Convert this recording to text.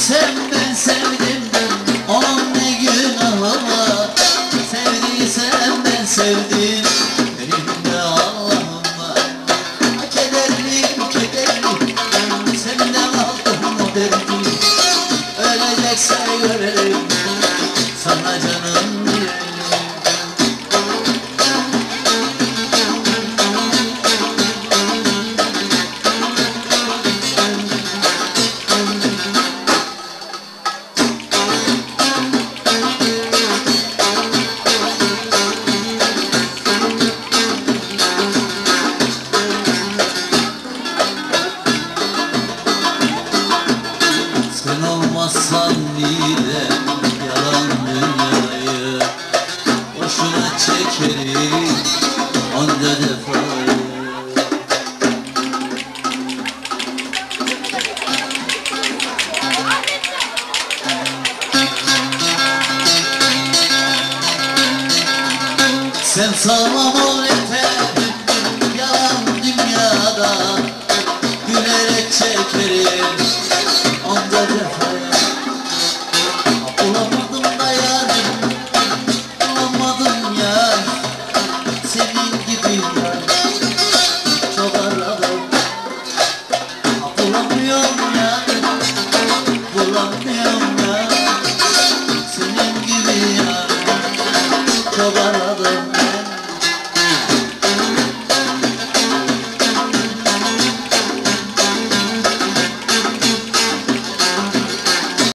Sen ben. Sevdimden olan ne günahı var? Ben sevdim. Elimde Allah'ım var. Kederliyim kederliyim Ben senden aldım o derdi. Ölecekse görelim Baksan bile yalan dünyayı Boşuna çekerim onca defayı. Sen sağlam ol yeter Yalan dünyada Gülerek çekerim.